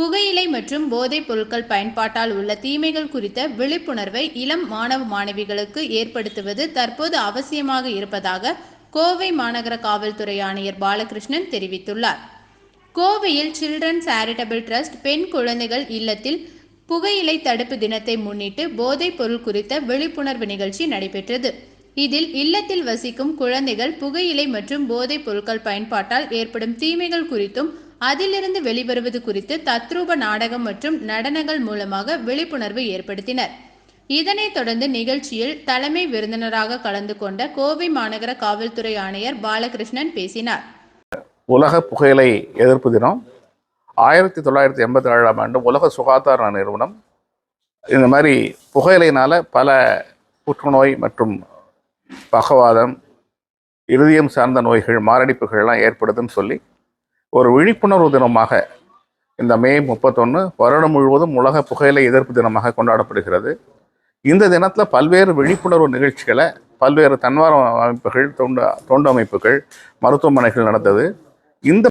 புகையிலை மற்றும் போதைப் பொருட்கள் பயன்பாட்டால் உள்ள தீமைகள் குறித்த விழிப்புணர்வை இளம் மாணவ மாணவிகளுக்கு ஏற்படுத்துவது தற்போது அவசியமாக இருப்பதாக கோவை மாநகர காவல்துறை ஆணையர் பாலகிருஷ்ணன் தெரிவித்துள்ளார். கோவையில் சில்ட்ரன்ஸ் சேரிட்டபிள் ட்ரஸ்ட் பெண் குழந்தைகள் இல்லத்தில் புகையிலை தடுப்பு தினத்தை முன்னிட்டு போதைப் பொருள் குறித்த விழிப்புணர்வு நிகழ்ச்சி நடைபெற்றது. இதில் இல்லத்தில் வசிக்கும் குழந்தைகள் புகையிலை மற்றும் போதைப் பொருட்கள் பயன்பாட்டால் ஏற்படும் தீமைகள் குறித்தும் அதிலிருந்து வெளிவருவது குறித்து தத்ரூப நாடகம் மற்றும் நடனங்கள் மூலமாக விழிப்புணர்வு ஏற்படுத்தினர். இதனைத் தொடர்ந்து நிகழ்ச்சியில் தலைமை விருந்தினராக கலந்து கொண்ட கோவை மாநகர காவல்துறை ஆணையர் பாலகிருஷ்ணன் பேசினார். உலக புகையிலை எதிர்ப்பு தினம் ஆயிரத்தி தொள்ளாயிரத்தி எண்பத்தி ஏழாம் ஆண்டு உலக சுகாதார நிறுவனம். இந்த மாதிரி புகையிலையினால் பல புற்றுநோய் மற்றும் பகவாதம் இருதயம் சார்ந்த நோய்கள் மாரடைப்புகள்லாம் ஏற்படுதுன்னு சொல்லி ஒரு விழிப்புணர்வு தினமாக இந்த மே முப்பத்தொன்று வருடம் முழுவதும் உலக புகையிலை எதிர்ப்பு தினமாக கொண்டாடப்படுகிறது. இந்த தினத்தில் பல்வேறு விழிப்புணர்வு நிகழ்ச்சிகளை பல்வேறு தன்வார அமைப்புகள் தொண்டு தொண்டு அமைப்புகள் மருத்துவமனைகள் நடந்தது. இந்த